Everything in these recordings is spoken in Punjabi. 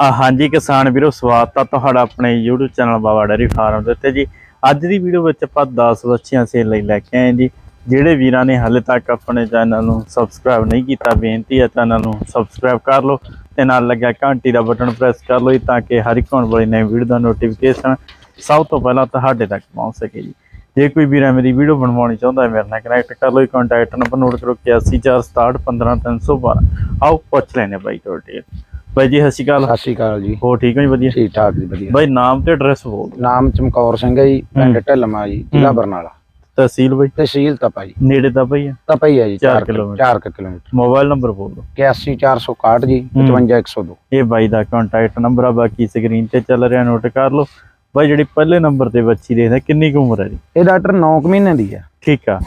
ਆ ਹਾਂਜੀ ਕਿਸਾਨ ਵੀਰੋ, ਸਵਾਗਤ ਆ ਤੁਹਾਡਾ ਆਪਣੇ YouTube channel Baba dairy farm ਦੇ ਉੱਤੇ ਜੀ। ਅੱਜ ਦੀ ਵੀਡੀਓ ਵਿੱਚ ਆਪਾਂ 10 ਬੱਚੀਆਂ ਸੇਲ ਲਈ ਲੈ ਕੇ ਆਏ ਜੀ। ਜਿਹੜੇ ਵੀਰਾਂ ਨੇ ਹਾਲੇ ਤੱਕ ਆਪਣੇ ਚੈਨਲ ਨੂੰ ਸਬਸਕ੍ਰਾਈਬ ਨਹੀਂ ਕੀਤਾ, ਬੇਨਤੀ ਹੈ ਚੈਨਲ ਨੂੰ ਸਬਸਕ੍ਰਾਈਬ ਕਰ ਲਓ ਤੇ ਨਾਲ ਲੱਗਿਆ ਘੰਟੀ ਦਾ ਬਟਨ ਪ੍ਰੈਸ ਕਰ ਲਓ ਜੀ ਤਾਂ ਕਿ ਹਰ ਇੱਕ ਆਉਣ ਵਾਲੀ ਨਵੀਂ ਵੀਡੀਓ ਦਾ ਨੋਟੀਫਿਕੇਸ਼ਨ ਸਭ ਤੋਂ ਪਹਿਲਾਂ ਤੁਹਾਡੇ ਤੱਕ ਪਹੁੰਚ ਸਕੇ ਜੀ। ਜੇ ਕੋਈ ਵੀਰ ਮੇਰੀ ਵੀਡੀਓ ਬਣਵਾਉਣੀ ਚਾਹੁੰਦਾ ਹੈ, ਮੇਰੇ ਨਾਲ ਕਨੈਕਟ ਕਰ ਲਓ ਕੰਟੈਕਟ ਨੰਬਰ ਨੋਟ ਕਰੋ 8146615312 ਆਓ ਪੁੱਛ ਲੈਣੇ ਬਾਈ ਤੁਹਾਡੇ। ਬਾਈ ਜੀ ਸਤਿ ਸ਼੍ਰੀ ਅਕਾਲ। ਸਤਿ ਸ਼੍ਰੀ ਅਕਾਲ ਜੀ। ਹੋ ਠੀਕ ਹੋ ਜੀ ਵਧੀਆ? ਠੀਕ ਠਾਕ ਜੀ ਵਧੀਆ। ਬਾਈ ਨਾਮ ਤੇ ਐਡਰੈਸ ਬੋਲ। ਨਾਮ ਚਮਕੌਰ ਸਿੰਘ ਹੈ ਜੀ ਪਿੰਡ ਢਿਲਮਾ ਜੀ ਜ਼ਿਲ੍ਹਾ ਬਰਨਾਲਾ। ਤਹਿਸੀਲ ਬਾਈ? ਤਹਿਸੀਲ ਤਪਾ ਜੀ। ਨੇੜੇ ਤਾਂ ਬਈ ਆ? ਤਪਈ ਹੈ ਜੀ ਚਾਰ 4 ਕਿਲੋਮੀਟਰ। 4 ਕਿਲੋਮੀਟਰ। ਮੋਬਾਈਲ ਨੰਬਰ ਬੋਲ ਦਿਓ। 81461 ਜੀ ਹੂੰ। 55102 ਇਹ ਬਾਈ ਦਾ ਕੰਟੈਕਟ ਨੰਬਰ ਆ ਬਾਕੀ ਸਕਰੀਨ ਤੇ ਚੱਲ ਰਿਹਾ ਨੋਟ ਕਰ ਲਓ। ਬਾਈ ਜਿਹੜੀ ਪਹਿਲੇ ਨੰਬਰ ਤੇ ਬੱਚੀ ਦੇਖਦਾ ਕਿੰਨੀ ਕੁ ਉਮਰ ਹੈ ਜੀ? ਇਹ ਡਾਕਟਰ 9 ਮਹੀਨੇ ਦੀ ਹੈ ਠੀਕ ਆ।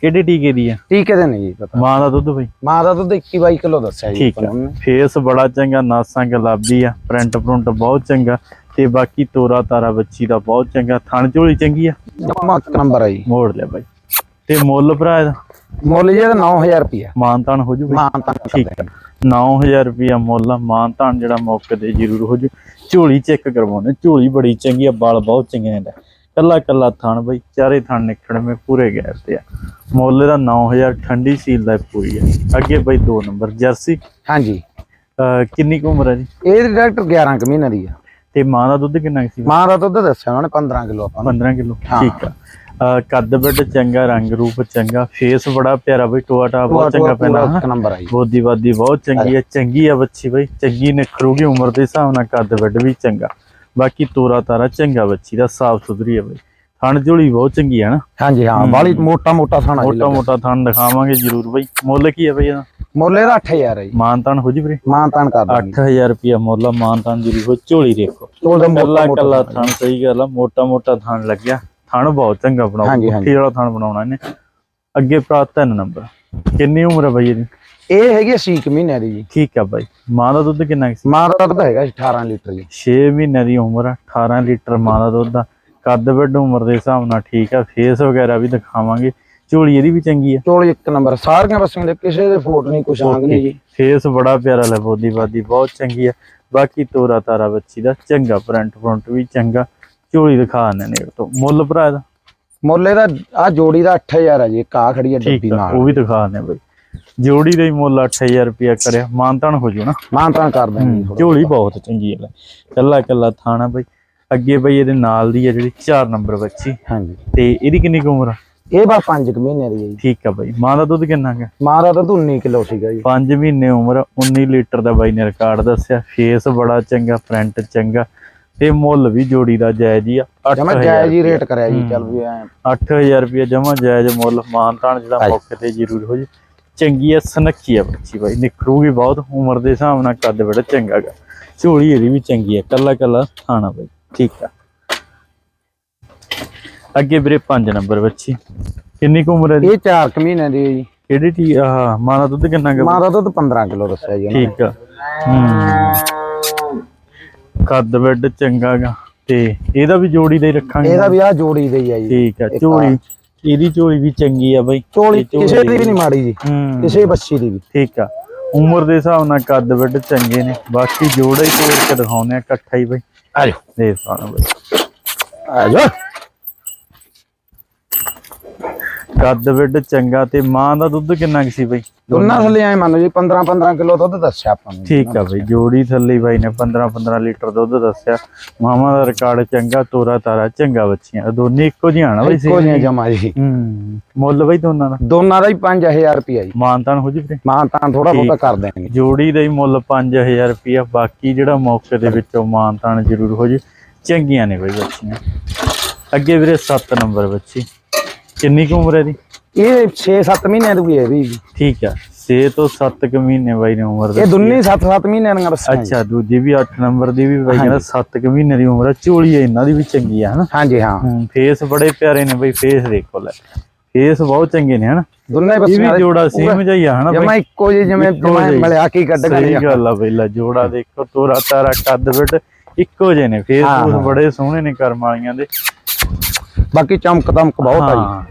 ਕਿਹੜੇ ਟੀਕੇ ਦੀ ਆ? ਟੀਕੇ ਦੇ ਨਹੀਂ ਜੀ ਪਤਾ। ਮਾਂ ਦਾ ਦੁੱਧ ਬਾਈ। ਮਾਂ ਦਾ ਦੁੱਧ 21 22 ਕਿਲੋ ਦੱਸਿਆ ਜੀ ਠੀਕ ਆ। ਉਹਨੇ। ਫੇਸ ਬੜਾ ਚੰਗਾ ਨਾਸਾਂ ਗੁਲਾਬੀ ਆ ਪ੍ਰਿੰਟ ਪ੍ਰਿੰਟ ਬਹੁਤ ਚੰਗਾ ਤੇ ਬਾਕੀ ਤੋਰਾ ਤਾਰਾ ਬੱਚੀ ਦਾ ਬਹੁਤ ਚੰਗਾ ਥਣ ਝੋਲੀ ਚੰਗੀ ਆ? ਇੱਕ ਨੰਬਰ ਹੈ ਜੀ। ਮੋੜ ਲਿਆ ਬਾਈ। ਤੇ ਮੁੱਲ ਭਰਾ ਇਹਦਾ? ਮੁੱਲ ਜੀ ਇਹਦਾ 9000 ਰੁਪਿਆ ਮਾਨ ਤਾਨ ਹੋ ਜੂ ਮਾਂ ਤਾਂ ਠੀਕ ਆ। 9000 ਰੁਪਿਆ ਮੁੱਲ ਆ ਮਾਨ ਤਾਨ ਜਿਹੜਾ ਮੌਕੇ ਤੇ ਜ਼ਰੂਰ ਹੋ ਜੂ। ਝੋਲੀ ਚੈੱਕ ਕਰਵਾਉਣੇ ਝੋਲੀ ਬੜੀ ਚੰਗੀ ਆ ਵਾਲ ਬਹੁਤ ਚੰਗੇ ਨੇ ਕੱਲਾ ਕੱਲਾ ਥਣ ਬਈ ਚਾਰੇ ਥਣ ਨਿਕੜਵੇਂ ਪੂਰੇ ਗੈਰ ਤੇ ਆ। ਮੁੱਲ ਦਾ 9000 ਠੰਡੀ ਸੀਲ ਦਾ ਪੂਰੀ ਆ। ਅੱਗੇ ਬਈ 2 ਨੰਬਰ ਜਰਸੀ। ਹਾਂਜੀ। ਕਿੰਨੀ ਕੁ ਉਮਰ ਹੈ ਜੀ? ਇਹ ਡਾਕਟਰ 11 ਕੁ ਮਹੀਨੇ ਦੀ ਆ। ਤੇ ਮਾਂ ਦਾ ਦੁੱਧ ਕਿੰਨਾ ਸੀ? ਮਾਂ ਦਾ ਦੁੱਧ ਦੱਸਿਆ ਉਹਨਾਂ ਨੇ 15 ਕਿਲੋ ਆਪਾਂ ਨੂੰ। 15 ਕਿਲੋ ਹਾਂ। ਠੀਕ ਆ। ਕੱਦ ਬੱਡ ਚੰਗਾ ਰੰਗ ਰੂਪ ਚੰਗਾ ਫੇਸ ਬੜਾ ਪਿਆਰਾ ਬਈ ਟੋਆ ਟਾ ਬਹੁਤ ਚੰਗਾ ਹਨਾ? ਇੱਕ ਨੰਬਰ ਬੋਦੀ ਬਾਦੀ ਬਹੁਤ ਚੰਗੀ ਹੈ ਚੰਗੀ ਆ ਬੱਚੀ ਬਈ ਚੰਗੀ ਨਿਖਰੂਗੀ ਉਮਰ ਦੇ ਹਿਸਾਬ ਨਾਲ ਕੱਦ ਵੱਡ ਵੀ ਚੰਗਾ। ਬਾਕੀ ਤੋਰਾ ਤਾਰਾ ਚੰਗਾ ਬੱਚੀ ਦਾ ਸਾਫ਼ ਸੁਥਰੀ ਹੈ ਬਈ। ਥਣ ਝੋਲੀ ਬਹੁਤ ਚੰਗੀ ਹੈ ਨਾ। ਹਾਂਜੀ ਹਾਂ ਬਾਲੀ ਮੋਟਾ ਮੋਟਾ ਖਾਣਾ ਜੀ ਮੋਟਾ ਮੋਟਾ ਥਣ ਦਿਖਾਵਾਂਗੇ ਜਰੂਰ ਬਈ। ਮੁੱਲ ਕੀ ਹੈ ਬਈ ਇਹਦਾ? ਮੁੱਲ ਇਹਦਾ 8000 ਹੈ ਜੀ। ਮਾਨ ਤਾਨ ਹੋ ਜੀ ਵੀਰੇ? ਮਾਂ ਤਾਨ ਕਰ ਦਾਂਗੇ 8000 ਰੁਪਿਆ ਮੁੱਲ ਆ, ਮਾਨ ਤਾਨ ਜਰੂਰ ਹੋ ਝੋਲੀ ਦੇਖੋ ਕੱਲਾ ਕੱਲਾ ਥਣ ਸਹੀ ਗੱਲ ਆ ਮੋਟਾ ਮੋਟਾ ਥਣ ਲੱਗਿਆ। ਥਣ ਬਹੁਤ ਚੰਗਾ ਬਣਾਉ ਹਾਂਜੀ, ਹਾਂਜੀ। ਮੁੱਠੀ ਵਾਲਾ ਥਣ ਬਣਾਉਣਾ ਇਹਨੇ। ਅੱਗੇ ਭਰਾ ਤਿੰਨ ਨੰਬਰ। ਕਿੰਨੀ ਉਮਰ ਹੈ ਬਈ ਇਹਦੀ? ਇਹ ਹੈਗੀ 6 ਮਹੀਨਿਆਂ ਦੀ ਜੀ। ਠੀਕ ਆ ਬਾਈ। ਮਾਂ ਦਾ ਦੁੱਧ ਕਿੰਨਾ ਸੀ? ਮਾਂ ਦਾ ਦੁੱਧ ਹੈਗਾ ਜੀ 18 ਲੀਟਰ ਜੀ। 6 ਮਹੀਨਿਆਂ ਦੀ ਉਮਰ ਆ 18 ਲੀਟਰ ਮਾਂ ਦਾ ਦੁੱਧ ਆ। ਕੱਦ ਵੱਡ ਉਮਰ ਦੇ ਹਿਸਾਬ ਨਾਲ ਠੀਕ ਆ ਫੇਸ ਵਗੈਰਾ ਵੀ ਦਿਖਾਵਾਂਗੇ। ਝੋਲੀ ਇਹਦੀ ਵੀ ਚੰਗੀ ਆ? ਚੋਲ ਇੱਕ ਨੰਬਰ ਸਾਰੀਆਂ ਬੱਸਾਂ ਦੇ ਕਿਸੇ ਦੇ ਫੋਟ ਨਹੀਂ ਕੁਛ ਆਂਗ ਨਹੀਂ ਜੀ। ਫੇਸ ਬੜਾ ਪਿਆਰਾ ਲੈ ਬੋਦੀ ਬਾਦੀ ਬਹੁਤ ਚੰਗੀ ਆ। ਬਾਕੀ ਤੋਰਾ ਤਾਰਾ ਬੱਚੀ ਦਾ ਚੰਗਾ ਪ੍ਰਿੰਟ ਫਰੰਟ ਵੀ ਚੰਗਾ। ਝੋਲੀ ਦਿਖਾ ਨੇ ਨੇੜ ਤੋਂ। ਮੁੱਲ ਭਰਾ ਦਾ ਮੁੱਲ ਇਹਦਾ ਆ ਜੋੜੀ ਦਾ 8000 ਹੈ ਜੀ ਇੱਕ ਆ ਖੜੀ ਹੈ ਡੱਬੀ ਨਾਲ। ਉਹ ਵੀ ਦਿਖਾ ਨੇ ਬਈ। ਜੋੜੀ ਦਾ ਹੀ ਮੁੱਲ 8000 ਰੁਪਿਆ ਕਰਿਆ ਮਾਨਤਾਨ ਹੋ ਜੂ ਨਾ। ਮਾਂ ਤਾਂ ਕਰ ਦਾਂਗੇ। ਝੋਲੀ ਬਹੁਤ ਚੰਗੀ ਹੈ ਕੱਲਾ ਕੱਲਾ ਥਾਣਾ ਬਈ। ਅੱਗੇ ਬਈ ਇਹਦੇ ਨਾਲ ਦੀ ਆ ਜਿਹੜੀ 4 ਨੰਬਰ ਬੱਚੀ। ਹਾਂਜੀ। ਤੇ ਇਹਦੀ ਕਿੰਨੀ ਕੁ ਉਮਰ ਆ? ਇਹ ਬਾ 5 ਮਹੀਨਿਆਂ ਦੀ ਹੈ ਜੀ। ਠੀਕ ਆ ਬਈ। ਮਾਂ ਦਾ ਦੁੱਧ ਕਿੰਨਾ ਹੈ ਮਾਂ ਦਾ ਦੁੱਧ 19 ਕਿਲੋ ਸੀਗਾ ਜੀ। 5 ਮਹੀਨੇ ਉਮਰ 19 ਲੀਟਰ ਦਾ ਬਾਈ ਨੇ ਰਿਕਾਰਡ ਦੱਸਿਆ। ਫੇਸ ਬੜਾ ਚੰਗਾ ਫਰੰਟ ਚੰਗਾ। ਤੇ ਮੁੱਲ ਵੀ ਜੋੜੀ ਦਾ ਜਾਇਜ਼ ਹੀ ਆ ਜਮਾ 8000 ਜਾਇਜ਼ ਹੀ ਰੇਟ ਕਰਿਆ ਜੀ ਚੱਲ ਵੀ ਐ। 8000 ਰੁਪਏ ਜਮਾ ਜਾਇਜ਼ ਮੁੱਲ ਮਾਨਤਾਨ ਜਿਹੜਾ। ਮੌਕੇ ਤੇ ਜ਼ਰੂਰ ਹੋ ਜੇ। ਚੰਗੀ ਆ ਸਨੱਖੀ ਆ ਬੱਚੀ ਬਾਈ ਨਿਖਰੂਗੀ ਬਹੁਤ ਉਮਰ ਦੇ ਹਿਸਾਬ ਨਾਲ ਕੱਦ ਬੜਾ ਚੰਗਾ ਗਾ। ਝੋਲੀ ਇਹਦੀ ਵੀ ਚੰਗੀ ਆ ਕੱਲਾ ਕੱਲਾ ਖਾਣਾ ਬਾਈ ਠੀਕ ਆ। ਅੱਗੇ ਵੀਰੇ 5 ਨੰਬਰ ਬੱਚੀ ਕਿੰਨੀ ਕੁ ਉਮਰ ਹੈ ਇਹ 4 ਮਹੀਨਿਆਂ ਦੀ ਹੈ ਜੀ। ਕਿਹੜੀ ਟੀ ਆਹ ਮਾਂ ਦਾ ਦੁੱਧ ਕਿੰਨਾ ਗਾ ਮਾਂ ਦਾ ਦੁੱਧ 15 ਕਿਲੋ ਦੱਸਿਆ ਜੀ। ਠੀਕ ਆ। ਹੂੰ। ਕੱਦ ਬੈੱਡ ਚੰਗਾ ਗਾ। ਤੇ ਇਹਦਾ ਵੀ ਜੋੜੀ ਦਾ ਹੀ ਰੱਖਾਂਗੇ ਇਹਦਾ ਵੀ ਆ ਜੋੜੀ ਦੇ ਹੀ ਆ ਜੀ। ਠੀਕ ਆ ਝੋਲੀ। ਇਹਦੀ ਝੋਲੀ ਵੀ ਚੰਗੀ ਆ ਬਾਈ। ਝੋਲੀ ਕਿਸੇ ਦੀ ਵੀ ਨਹੀਂ ਮਾੜੀ ਜੀ। ਕਿਸੇ ਬੱਚੀ ਦੀ ਵੀ। ਠੀਕ ਆ। ਉਮਰ ਦੇ ਹਿਸਾਬ ਨਾਲ ਕੱਦ ਬੈੱਡ ਚੰਗੇ ਨੇ। ਬਾਕੀ ਜੋੜਾ ਹੀ ਤੋੜ ਕੇ ਦਿਖਾਉਂਦੇ ਆ ਇਕੱਠਾ ਹੀ ਬਾਈ। ਆ ਜਾ ਦੇਖ ਸਾਣਾ ਬਾਈ। ਆ ਜਾ ਕੱਦ ਬੈੱਡ ਚੰਗਾ ਤੇ ਮਾਂ ਦਾ ਦੁੱਧ ਕਿੰਨਾ ਕੁ ਸੀ ਬਾਈ? ਦੋਨਾਂ ਥੱਲੇ ਐ ਮੰਨ ਲਓ ਜੀ 15 15 ਕਿਲੋ ਦੁੱਧ ਦੱਸਿਆ ਆਪਾਂ ਨੂੰ ਠੀਕ ਆ ਬਈ ਜੋੜੀ ਥੱਲੇ ਬਾਈ ਨੇ 15 15 ਲੀਟਰ ਦੁੱਧ ਦੱਸਿਆ। ਮਾਮਾ ਦਾ ਰਿਕਾਰਡ ਚੰਗਾ ਤੋਰਾ ਤਾਰਾ ਚੰਗਾ ਬੱਚੀਆਂ ਦੋਨੇ ਇੱਕੋ ਜਿਹੀਆਂ ਨਾ ਬਈ ਇੱਕੋ ਜਿਹਾ ਜਮਾ ਜੀ। ਹੂੰ ਮੁੱਲ ਬਈ ਦੋਨਾਂ ਦਾ? ਦੋਨਾਂ ਦਾ ਹੀ 5000 ਰੁਪਿਆ ਜੀ। ਮਾਨਤਾਨ ਹੋ ਜੀ ਵੀਰੇ। ਮਾਂ ਤਾਂ ਥੋੜਾ ਬਹੁਤਾ ਕਰ ਦੇਣਗੇ। ਜੋੜੀ ਦਾ ਹੀ ਮੁੱਲ 5000 ਰੁਪਿਆ ਬਾਕੀ ਜਿਹੜਾ ਮੌਕੇ ਦੇ ਵਿੱਚੋਂ ਮਾਨਤਾਨ ਜ਼ਰੂਰ ਹੋ ਜੀ। ਚੰਗੀਆਂ ਨੇ ਬਈ ਬੱਚੀਆਂ। ਅੱਗੇ ਵੀਰੇ 7 ਨੰਬਰ ਬੱਚੀ। ਕਿੰਨੀ ਕੁ ਉਮਰ ਹੈ ਦੀ ਇਹ 6-7 ਮਹੀਨਿਆਂ ਦੀ ਹੈ ਵੀ। ਠੀਕ ਆ 6 ਤੋਂ 7 ਕੁ ਮਹੀਨੇ ਬਾਈ ਨੇ ਉਮਰ ਇਹ ਦੱਸੀ ਦੁੰਨੀ 7-7 ਮਹੀਨਿਆਂ ਦੀਆਂ ਬੱਸਾਂ। ਅੱਛਾ ਦੂਜੀ ਵੀ 8 ਨੰਬਰ ਦੀ ਵੀ ਬਾਈ ਕਹਿੰਦਾ 7 ਕੁ ਮਹੀਨੇ ਦੀ ਉਮਰ ਆ ਝੋਲੀ ਇਹਨਾਂ ਦੀ ਵੀ ਚੰਗੀ ਆ ਹਨਾ? ਹਾਂਜੀ ਹਾਂ। ਫੇਸ ਬੜੇ ਪਿਆਰੇ ਨੇ ਬਈ ਫੇਸ ਦੇਖੋ ਲੈ। ਫੇਸ ਬਹੁਤ ਚੰਗੇ ਨੇ ਹਨਾ? ਦੋਨੇ ਇਹ ਬੱਸਾਂ ਵੀ ਜੋੜਾ ਸੇਮ ਜਿਹਾ ਹਨਾ ਜਮਾ ਇੱਕੋ ਜਿਹੇ ਜਿਵੇਂ। ਮਿਲਿਆ ਕੀ ਕੱਢ ਸਹੀ ਗਏ ਗੱਲ ਆ ਪਹਿਲਾ ਜੋੜਾ ਦੇਖੋ ਤੋਰਾ ਤਾਰਾ ਕੱਦ ਬਿਟ ਇੱਕੋ ਜਿਹੇ ਨੇ। ਫੇਸ। ਬੜੇ ਸੋਹਣੇ ਨੇ ਕਰਮ ਵਾਲੀਆਂ ਦੇ। ਬਾਕੀ ਚਮਕ ਦਮਕ ਬਹੁਤ ਆ ਜੀ। ਹਾਂ।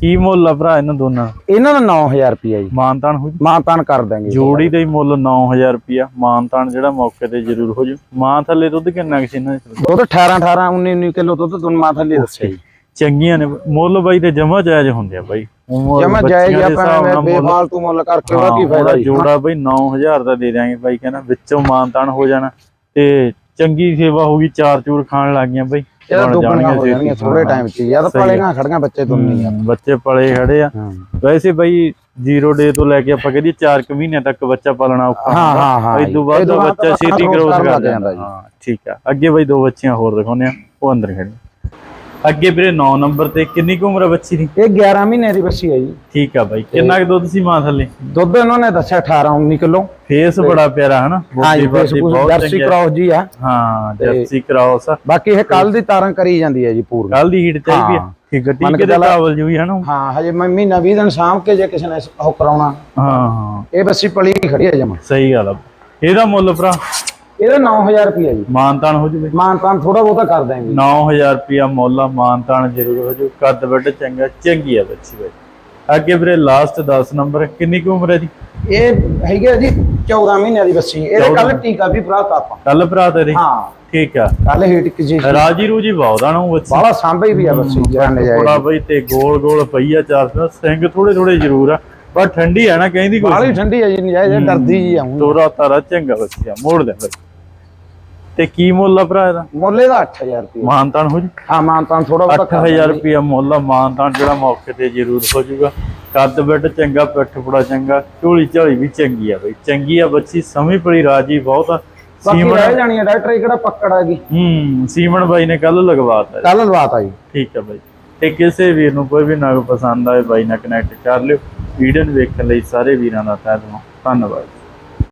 ਕੀ ਮੁੱਲ ਆ ਭਰਾ ਇਹਨਾਂ ਦੋਨਾਂ? ਦਾ? ਇਹਨਾਂ ਦਾ 9000 ਰੁਪਿਆ ਜੀ। ਮਾਨਤਾਨ ਹੋ ਜੂ? ਮਾਨਤਾਨ ਕਰ ਦਾਂਗੇ ਜੋੜੀ ਦਾ ਹੀ ਮੁੱਲ 9000 ਰੁਪਿਆ ਮਾਨਤਾਨ ਜਿਹੜਾ ਮੌਕੇ ਤੇ ਜ਼ਰੂਰ ਹੋ ਜੂ। ਮਾਂ ਥੱਲੇ ਦੁੱਧ ਕਿੰਨਾ ਕੁ ਸੀ ਇਹਨਾਂ ਦੇ? ਦੁੱਧ 18 18 19 19 ਕਿਲੋ ਦੁੱਧ ਤੁਹਾਨੂੰ ਮਾਂ ਥੱਲੇ ਦੱਸਿਆ ਜੀ। ਚੰਗੀਆਂ ਨੇ। ਮੁੱਲ ਬਾਈ ਤੇ ਜਮਾ ਜਾਇਜ਼ ਹੁੰਦੇ ਆ ਬਾਈ। ਉਮਰ ਜਮਾ ਬੱਚੀਆਂ ਜਾਏਗੀ ਦੇ ਆਪਾਂ ਹਿਸਾਬ ਨਾਲ ਮੁੱਲ- ਬੇਫਾਲਤੂ ਮੁੱਲ ਕਰਕੇ ਉਹਦਾ ਹਾਂ, ਕੀ ਫਾਇਦਾ ਜੀ। ਜੋੜਾ ਬਈ 9000 ਦਾ ਦੇ ਦਿਆਂਗੇ ਬਾਈ ਕਹਿੰਦਾ ਵਿੱਚੋਂ ਮਾਨਤਾਨ ਹੋ ਜਾਣਾ। ਤੇ ਚੰਗੀ ਸੇਵਾ ਹੋਗੀ ਚਾਰ ਚੂਰ ਖਾਣ ਲੱਗ ਗਈਆਂ ਬਾਈ। ਇਹਦਾ ਬਣ ਦੁੱਗਣੀਆਂ ਹੋ ਛੇਤੀ। ਜਾਣਗੀਆਂ ਥੋੜੇ ਟਾਈਮ 'ਚ ਤਾਂ ਸਹੀ ਪਲੇਗਾ ਖੜੀਆਂ ਬੱਚੇ ਨਹੀਂ ਆ। ਹਮ, ਬੱਚੇ ਪਲੇ ਖੜੇ ਆ। ਵੈਸੇ ਬਾਈ 0 ਡੇ ਤੋਂ ਲੈ ਕੇ ਆਪਾਂ ਕਹਦੀ 4 ਕੁ ਮਹੀਨਿਆਂ ਤੱਕ ਬੱਚਾ ਪਾਲਣਾ ਔਖਾ ਹਾਂ, ਹੁੰਦਾ। ਹਾਂ, ਹਾਂ ਇਸ ਤੋਂ ਜੀ। ਬਾਅਦ ਇਹ ਤੋਂ ਬਾਅਦ ਬੱਚਾ ਤਾਂ ਛੇਤੀ growth ਗਰੋਥ ਕਰਨ ਕਰ ਲੱਗ ਜਾਂਦਾ ਜਾਂਦਾ ਜੀ। ਹਾਂ ਠੀਕ ਆ। ਅੱਗੇ ਬਾਈ ਦੋ ਬੱਚੀਆਂ ਹੋਰ ਦਿਖਾਉਂਦੇ ਆ। ਉਹ ਅੰਦਰ ਖੜੇ ਅੱਗੇ ਵੀਰੇ 9 ਨੰਬਰ ਤੇ ਕਿੰਨੀ ਕੁ ਉਮਰ ਆ ਬੱਚੀ ਦੀ? ਇਹ 11 ਮਹੀਨੇ ਦੀ ਬੱਚੀ ਹੈ ਜੀ। ਠੀਕ ਆ ਬਾਈ। ਕਿੰਨਾ ਕੁ ਦੁੱਧ ਸੀ ਮਾਂ ਥੱਲੇ? ਦੁੱਧ ਇਹਨਾਂ ਨੇ ਦੱਸਿਆ 18 19 ਕਿਲੋ। ਫੇਸ ਬੜਾ ਪਿਆਰਾ ਹਨਾ? ਹਾਂ ਜਰਸੀ। ਕ੍ਰਾਸ ਜੀ ਆ। ਹਾਂ ਜਰਸੀ ਕਰਾਉਸ ਬਾਕੀ ਇਹ ਕੱਲ ਦੀ ਤਾਰਾਂ ਕਰੀ ਜਾਂਦੀ ਹੈ ਜੀ ਪੂਰੀ। ਕੱਲ ਦੀ ਹੀਟ ਚਾਹੀਦੀ ਆ। ਹਾਂ। ਠੀਕ ਮੰਨ ਟੀਕੇ ਦੇ ਕਾਬਲ ਜੀ ਹਨਾ? ਹਾਂ ਹਜੇ ਮੈਂ ਮਹੀਨਾ 20 ਦਿਨ ਸਾਂਭ ਕੇ ਜੇ ਕਿਸੇ ਨੇ ਉਹ ਕਰਾਉਣਾ। ਹਾਂ ਹਾਂ। ਇਹ ਬੱਸੀ ਪਲੀ ਖੜੀ ਹੈ ਜਮਾ। ਸਹੀ ਗੱਲ ਆ। ਇਹਦਾ ਮੁੱਲ ਭਰਾ? ਇਹਦਾ 9000 ਰੁਪਿਆ ਜੀ। ਮਾਨਤਾਨ ਹੋ ਜੂਵੇ ਮਾਨਤਾਨ ਥੋੜਾ ਬਹੁਤਾ ਕਰ ਦਾਂਗੇ 9000 ਰੁਪਿਆ ਮੁੱਲ ਆ ਮਾਨਤਾਨ ਜ਼ਰੂਰ ਹੋ ਜੂ। ਕੱਦ ਵੱਡ ਚੰਗਾ ਚੰਗੀ ਆ ਬੱਚੀ ਬਾਈ। ਅੱਗੇ ਵੀਰੇ ਲਾਸਟ 10 ਨੰਬਰ ਕਿੰਨੀ ਕੁ ਉਮਰ ਹੈ ਜੀ? ਇਹ ਹੈਗੀ ਆ ਜੀ 14 ਮਹੀਨਿਆਂ ਦੀ ਬੱਸੀ ਇਹਦੇ 14 ਕੱਲ ਟੀਕਾ ਵੀ ਭਰਾਤਾ ਆਪਾਂ। ਕੱਲ ਭਰਾ ਤੇਰੇ ਹਾਂ। ਠੀਕ ਆ। ਕੱਲ ਹੀਟ ਕਿਸੇ ਰਾਜੀ ਰੂਜੀ ਬਾਉਦਾ ਨਾ ਉਹ ਬੱਚੀ। ਬਾਲਾ ਸਾਂਭੇ ਵੀ ਆ ਜਾਣ ਥੋੜਾ ਜਾਏ। ਬਈ ਤੇ ਗੋਲ ਗੋਲ ਪਈ ਆ ਚਾਰ ਸੌ ਸਿੰਘ ਥੋੜੇ ਥੋੜੇ ਜ਼ਰੂਰ ਆ ਪਰ ਠੰਡੀ ਆ ਨਾ ਕਹਿੰਦੀ ਕੋਈ ਬਾਲੀ ਠੰਡੀ ਹੈ ਜੀ ਨਜਾਇਜ਼ ਡਰਦੀ ਜੀ ਆਉਂ ਤੋਰਾ ਤਾਰਾ ਚੰਗਾ ਬੱਚੀ ਆ ਮੋੜ ਦੇ ਬਈ ਤੇ ਕੀ ਮੁੱਲ ਆ ਭਰਾ ਇਹਦਾ? ਮੁੱਲੇ ਦਾ 8000 ਰੁਪਿਆ ਮਾਨਤਾਨ ਹੋ ਜੂ? ਹਾਂ ਮਾਨਤਾਨ ਥੋੜਾ ਬਹੁਤਾ ਕਰ 8000 ਦਾਂਗੇ। ਰੁਪਿਆ ਮੁੱਲ ਆ ਮਾਨਤਾਨ ਜਿਹੜਾ ਮੌਕੇ ਤੇ ਜ਼ਰੂਰ ਹੋ ਜਾਊਗਾ ਕੱਦ ਬੈੱਡ ਚੰਗਾ ਪਿੱਠ ਬੜਾ ਚੰਗਾ ਝੋਲੀ ਝਾਲੀ ਵੀ ਚੰਗੀ ਆ ਬਈ। ਚੰਗੀ ਆ ਬੱਚੀ ਸਮਝ ਪੜੀ ਰਾਜੀ ਬਹੁਤ ਆ। ਸੀਮਨ ਰਹਿ ਜਾਣੀ ਹੈ ਡਾਕਟਰ ਇਹ ਕਿਹੜਾ ਪੱਕੜ ਆ ਗਈ ਹੂੰ ਸੀਮਨ ਬਾਈ ਨੇ ਕੱਲ ਲਗਵਾਤਾ ਕੱਲ ਲਵਾਤਾ ਜੀ। ਠੀਕ ਆ ਬਾਈ। ਤੇ ਕਿਸੇ ਵੀਰ ਨੂੰ ਕੋਈ ਵੀ ਨਗ ਪਸੰਦ ਆਏ ਬਾਈ ਨਾਲ ਕਨੈਕਟ ਕਰ ਲਿਓ। ਵੀਡੀਓ ਵੇਖਣ ਲਈ ਸਾਰੇ ਵੀਰਾਂ ਦਾ ਤਹਿ ਦਿਲੋਂ। ਧੰਨਵਾਦ।